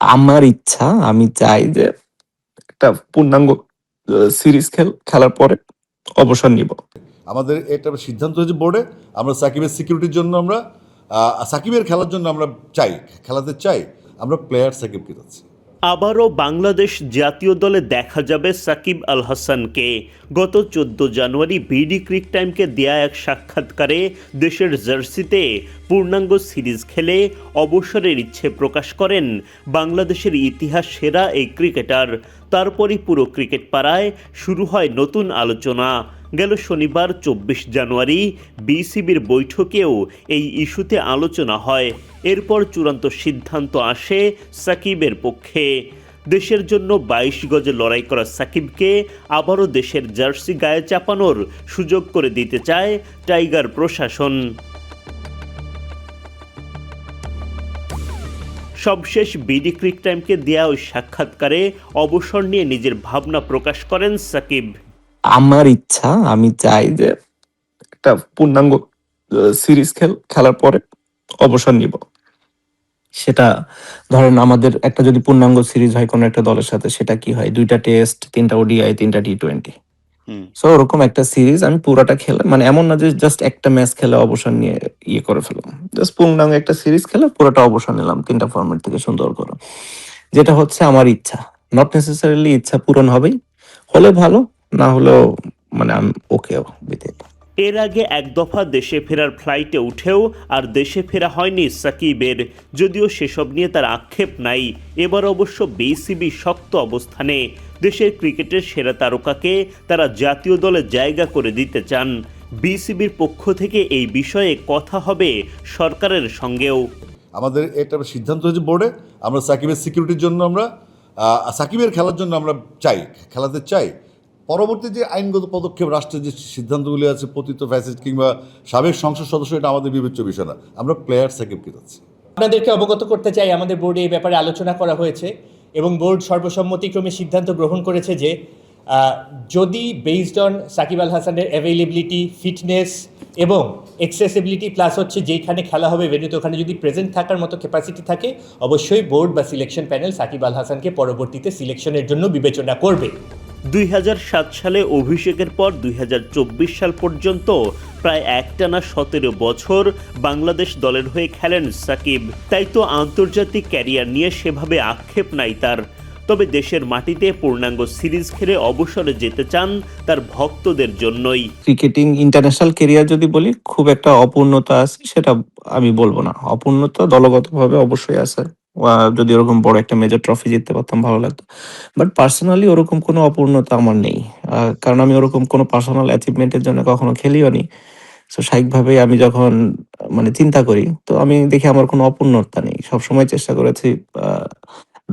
আমার ইচ্ছা, আমি চাই যে একটা পূর্ণাঙ্গ সিরিজ খেল, খেলার পরে অবসর নিব। আমাদের এটা সিদ্ধান্ত হয়েছে বোর্ডে, আমরা সাকিবের সিকিউরিটির জন্য আমরা সাকিবের খেলার জন্য আমরা চাই, খেলাতে চাই, আমরা প্লেয়ার সাকিবকে চাচ্ছি আবারও বাংলাদেশ জাতীয় দলে দেখা যাবে সাকিব আল হাসানকে। গত চোদ্দ জানুয়ারি বিডি ক্রিক টাইমকে দেয়া এক সাক্ষাৎকারে দেশের জার্সিতে পূর্ণাঙ্গ সিরিজ খেলে অবসরের ইচ্ছে প্রকাশ করেন বাংলাদেশের ইতিহাস সেরা এই ক্রিকেটার। তারপরই পুরো ক্রিকেট পাড়ায় শুরু হয় নতুন আলোচনা। গেল শনিবার চব্বিশ জানুয়ারি বিসিবির বৈঠকেও এই ইস্যুতে আলোচনা হয়। এরপর চূড়ান্ত সিদ্ধান্ত আসে সাকিবের পক্ষে। দেশের জন্য বাইশ গজে লড়াই করা সাকিবকে আবারও দেশের জার্সি গায়ে চাপানোর সুযোগ করে দিতে চায় টাইগার প্রশাসন। সবশেষ বিডি ক্রিক টাইমকে দেয়া ওই সাক্ষাৎকারে অবসর নিয়ে নিজের ভাবনা প্রকাশ করেন সাকিব। আমার ইচ্ছা আমি চাই যে একটা পূর্ণাঙ্গ সিরিজ খেল খেলার পরে অবসর নিব। সেটা ধরেন আমাদের একটা যদি পূর্ণাঙ্গ সিরিজ হয় কোনো একটা দলের সাথে সেটা কি হয়? দুইটা টেস্ট তিনটা ওডিআই তিনটা টি টোয়েন্টি হুম। সো ওরকম একটা সিরিজ আমি পুরোটা খেলে মানে এমন না যে জাস্ট একটা ম্যাচ খেলে অবসর নিয়ে ইয়ে করে ফেললাম। জাস্ট পূর্ণাঙ্গ একটা সিরিজ খেলে পুরোটা অবসর নিলাম তিনটা ফর্মেট থেকে সুন্দর করে। যেটা হচ্ছে আমার ইচ্ছা। নট নেসেসারিলি ইচ্ছা পূরণ হবেই হলে ভালো না হলেও মানে আমি ওকে উইথ এর আগে এক দফা দেশে ফেরার ফ্লাইটে উঠেও আর দেশে ফেরা হয়নি সাকিবের যদিও সেসব নিয়ে তার আক্ষেপ নাই। এবার অবশ্য বিসিবি শক্ত অবস্থানে। দেশের ক্রিকেটের সেরা তারকাকে তারা জাতীয় দলে জায়গা করে দিতে চান। বিসিবির পক্ষ থেকে এই বিষয়ে কথা হবে সরকারের সঙ্গেও। আমাদের এটা সিদ্ধান্ত হয়েছে বোর্ডে আমরা সাকিবের সিকিউরিটির জন্য আমরা সাকিবের খেলার জন্য আমরা চাই খেলাতে চাই। পরবর্তী যে আইনগত পদক্ষেপ, রাষ্ট্রের যে সিদ্ধান্তগুলি আছে, পতিত ফ্যাসিড কিংবা সাবেক সংসদ সদস্য, এটা আমাদের বিবেচ্য বিষয় না। আমরা প্লেয়ার সাকিবকে চাচ্ছি আপনাদেরকে অবগত করতে চাই, আমাদের বোর্ডে এই ব্যাপারে আলোচনা করা হয়েছে এবং বোর্ড সর্বসম্মতিক্রমে সিদ্ধান্ত গ্রহণ করেছে যে যদি বেসড অন সাকিব আল হাসানের অ্যাভেলেবিলিটি ফিটনেস এবং এক্সেসিবিলিটি প্লাস হচ্ছে যেইখানে খেলা হবে ভেন্যুতে ওখানে যদি প্রেজেন্ট থাকার মতো ক্যাপাসিটি থাকে, অবশ্যই বোর্ড বা সিলেকশন প্যানেল সাকিব আল হাসানকে পরবর্তীতে সিলেকশনের জন্য বিবেচনা করবে। সালে অভিষেকের পর দুই সাল পর্যন্ত প্রায় একটানা সতেরো বছর বাংলাদেশ দলের হয়ে খেলেন সাকিব। তাই তো আন্তর্জাতিক ক্যারিয়ার নিয়ে সেভাবে আক্ষেপ নাই তার। তবে দেশের মাটিতে পূর্ণাঙ্গ সিরিজ খেলে অবসরে যেতে চান তার ভক্তদের জন্যই। ক্রিকেটিং ইন্টারন্যাশনাল কেরিয়ার যদি বলি, খুব একটা অপূর্ণতা আছে, সেটা আমি বলব না। অপূর্ণতা দলগতভাবে অবশ্যই আছে। যদি ওরকম বড় একটা মেজর ট্রফি জিততে পারতাম, ভালো লাগতো। বাট পার্সোনালি ওরকম কোনো অপূর্ণতা আমার নেই। কারণ আমি ওরকম কোনো পার্সোনাল অ্যাচিভমেন্টের জন্য কখনো খেলিও নি। সো স্বাভাবিকভাবে আমি যখন মানে চিন্তা করি, তো আমি দেখি আমার কোনো অপূর্ণতা নেই। সবসময় চেষ্টা করেছি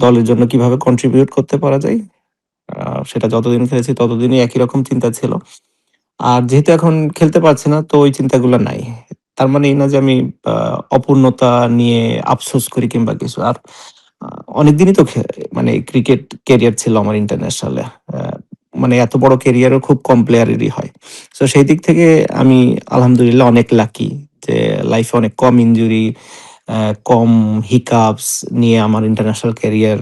দলের জন্য কীভাবে কন্ট্রিবিউট করতে পারা যায়। সেটা যতদিন খেলেছি ততদিনই একই রকম চিন্তা ছিল। আর যেহেতু এখন খেলতে পারছি না, তো ওই চিন্তাগুলো নাই। তার মানে এই না যে আমি অপূর্ণতা নিয়ে আফসোস করি কিংবা কিছু। আর অনেকদিনই তো মানে ক্রিকেট ক্যারিয়ার ছিল আমার ইন্টারন্যাশনালে মানে এত বড় ক্যারিয়ারও খুব কম প্লেয়ারেরই হয়। তো সেই দিক থেকে আমি আলহামদুলিল্লাহ অনেক লাকি যে লাইফে অনেক কম ইনজুরি কম হিকাপস নিয়ে আমার ইন্টারন্যাশনাল ক্যারিয়ার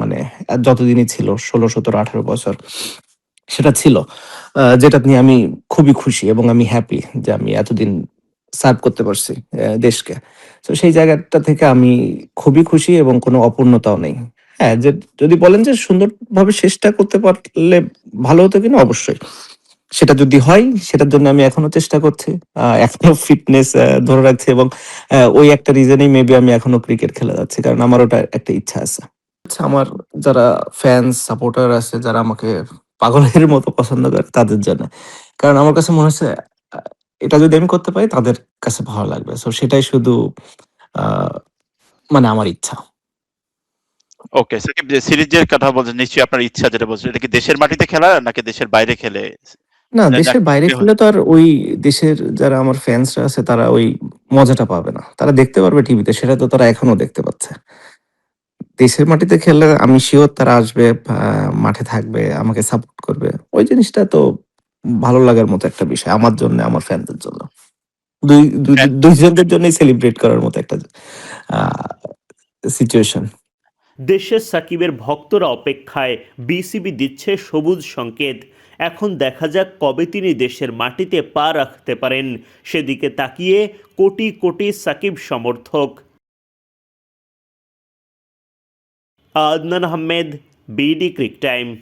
মানে যতদিনই ছিল, ষোলো, সতেরো, আঠারো বছর, সেটা ছিল। যেটা নিয়ে আমি খুবই খুশি এবং আমি হ্যাপি যে আমি এতদিন সার্ভ করতে পারছি দেশকে। তো সেই জায়গাটা থেকে আমি খুবই খুশি এবং কোনো অপূর্ণতাও নেই। হ্যাঁ যে যদি বলেন যে সুন্দরভাবে শেষটা করতে পারলে ভালো হতো কিনা? অবশ্যই। সেটা যদি হয় সেটার জন্য আমি এখনও চেষ্টা করছি এখনও ফিটনেস ধরে রাখছি এবং ওই একটা রিজনেই মেবি আমি এখনও ক্রিকেট খেলা যাচ্ছি কারণ আমার ওটা একটা ইচ্ছা আছে। আচ্ছা, আমার যারা ফ্যান্স সাপোর্টার আছে যারা আমাকে পাগলের মতো পছন্দ করে তাদের জন্য। কারণ আমার কাছে মনে হচ্ছে এটা যদি আমি করতে পারি তাদের কাছে ভালো লাগবে। সো সেটাই শুধু আহ, মানে আমার ইচ্ছা। ওকে সাকিব যে সিরিজের কথা বলছেন নিশ্চয়ই আপনার ইচ্ছা যেটা বলছেন এটা কি দেশের মাটিতে খেলা নাকি দেশের বাইরে খেলে? না দেশের বাইরে খেলে তো আর ওই দেশের যারা আমার ফ্যান্সরা আছে তারা ওই মজাটা পাবে না। তারা দেখতে পারবে টিভিতে সেটা তো তারা এখনও দেখতে পাচ্ছে। দেশের মাটিতে খেললে আমি শিওর তারা আসবে মাঠে থাকবে আমাকে সাপোর্ট করবে। ওই জিনিসটা তো ভালো লাগার মতো একটা বিষয় আমার জন্য আমার ফ্যানদের জন্য। দুই দুই- দুইজনদের জন্যই সেলিব্রেট করার মতো একটা সিচুয়েশন দেশের সাকিবের ভক্তরা অপেক্ষায় বিসিবি দিচ্ছে সবুজ সংকেত। এখন দেখা যাক কবে তিনি দেশের মাটিতে পা রাখতে পারেন। সেদিকে তাকিয়ে কোটি কোটি সাকিব সমর্থক। Adnan Ahmed BD cric time